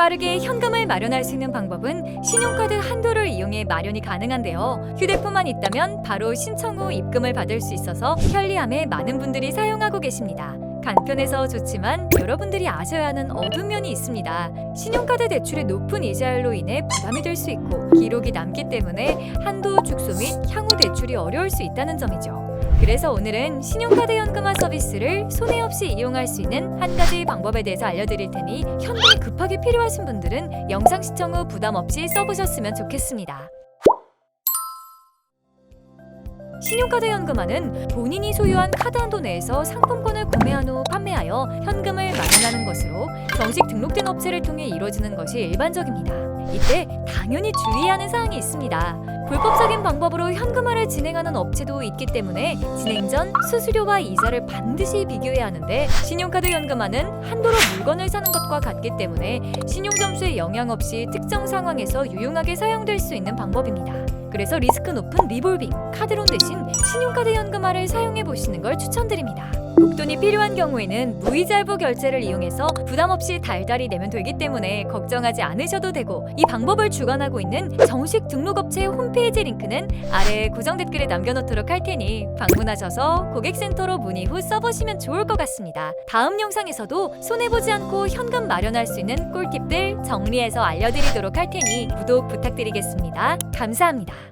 빠르게 현금을 마련할 수 있는 방법은 신용카드 한도를 이용해 마련이 가능한데요. 휴대폰만 있다면 바로 신청 후 입금을 받을 수 있어서 편리함에 많은 분들이 사용하고 계십니다. 간편해서 좋지만 여러분들이 아셔야 하는 어두운 면이 있습니다. 신용카드 대출의 높은 이자율로 인해 부담이 될 수 있고 기록이 남기 때문에 한도 축소 및 향후 대출이 어려울 수 있다는 점이죠. 그래서 오늘은 신용카드 현금화 서비스를 손해 없이 이용할 수 있는 한 가지 방법에 대해서 알려드릴 테니 현금이 급하게 필요하신 분들은 영상 시청 후 부담 없이 써보셨으면 좋겠습니다. 신용카드 현금화는 본인이 소유한 카드 한도 내에서 상품권을 구매한 후 판매하여 현금을 마련하는 것으로 정식 등록된 업체를 통해 이루어지는 것이 일반적입니다. 이때 당연히 주의하는 사항이 있습니다. 불법적인 방법으로 현금화를 진행하는 업체도 있기 때문에 진행 전 수수료와 이자를 반드시 비교해야 하는데 신용카드 현금화는 한도로 물건을 사는 것과 같기 때문에 신용 점수에 영향 없이 특정 상황에서 유용하게 사용될 수 있는 방법입니다. 그래서 리스크 높은 리볼빙, 카드론 대신 신용카드 현금화를 사용해 보시는 걸 추천드립니다. 목돈이 필요한 경우에는 무이자 할부 결제를 이용해서 부담 없이 달달이 내면 되기 때문에 걱정하지 않으셔도 되고 이 방법을 주관하고 있는 정식 등록업체 홈페이지 링크는 아래 고정 댓글에 남겨놓도록 할 테니 방문하셔서 고객센터로 문의 후 써보시면 좋을 것 같습니다. 다음 영상에서도 손해보지 않고 현금 마련할 수 있는 꿀팁들 정리해서 알려드리도록 할 테니 구독 부탁드리겠습니다. 감사합니다.